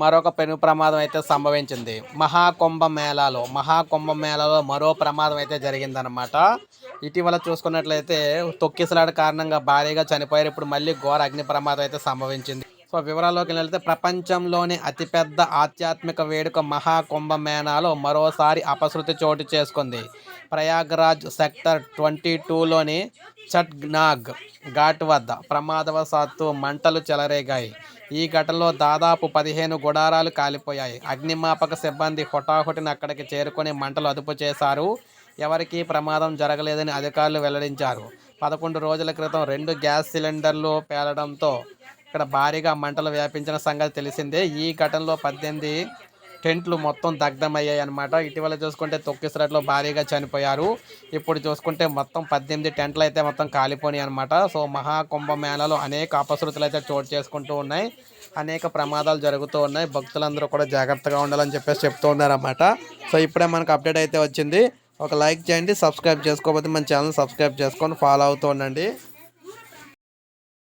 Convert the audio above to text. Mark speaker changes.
Speaker 1: మరొక పెను ప్రమాదం అయితే సంభవించింది. మహాకుంభ మేళాలో మహాకుంభ మేళాలో మరో ప్రమాదం అయితే జరిగిందనమాట ఇటీవల చూసుకున్నట్లయితే తొక్కిసలాట కారణంగా భారీగా చనిపోయారు. ఇప్పుడు మళ్ళీ ఘోర అగ్ని ప్రమాదం అయితే సంభవించింది. సో వివరాల్లోకి వెళ్తే ప్రపంచంలోని అతిపెద్ద ఆధ్యాత్మిక వేడుక మహాకుంభ మేళాలో మరోసారి అపశృతి చోటు చేసుకుంది. ప్రయాగ్రాజ్ సెక్టర్ ట్వంటీ టూలోని చట్నాగ్ ఘాట్ వద్ద ప్రమాదవశాత్తు మంటలు చెలరేగాయి. ఈ ఘటనలో దాదాపు పదిహేను గుడారాలు కాలిపోయాయి. అగ్నిమాపక సిబ్బంది హుటాహుటిన అక్కడికి చేరుకొని మంటలు అదుపు చేశారు. ఎవరికీ ప్రమాదం జరగలేదని అధికారులు వెల్లడించారు. పదకొండు రోజుల క్రితం రెండు గ్యాస్ సిలిండర్లు పేలడంతో ఇక్కడ భారీగా మంటలు వ్యాపించిన సంగతి తెలిసిందే. ఈ ఘటనలో పద్దెనిమిది టెంట్లు మొత్తం దగ్ధమయ్యాయి అనమాట ఇటీవల చూసుకుంటే తొక్కిసరట్లో భారీగా చనిపోయారు. ఇప్పుడు చూసుకుంటే మొత్తం పద్దెనిమిది టెంట్లు అయితే మొత్తం కాలిపోయినాయి అనమాట సో మహాకుంభమేళలో అనేక అపశృతులు అయితే చోటు చేసుకుంటూ ఉన్నాయి. అనేక ప్రమాదాలు జరుగుతూ ఉన్నాయి. భక్తులందరూ కూడా జాగ్రత్తగా ఉండాలని చెప్పేసి చెప్తూ ఉన్నారన్నమాట. సో ఇప్పుడే మనకు అప్డేట్ అయితే వచ్చింది. ఒక లైక్ చేయండి సబ్స్క్రైబ్ చేసుకోకపోతే మన ఛానల్ సబ్స్క్రైబ్ చేసుకొని ఫాలో అవుతూ ఉండండి.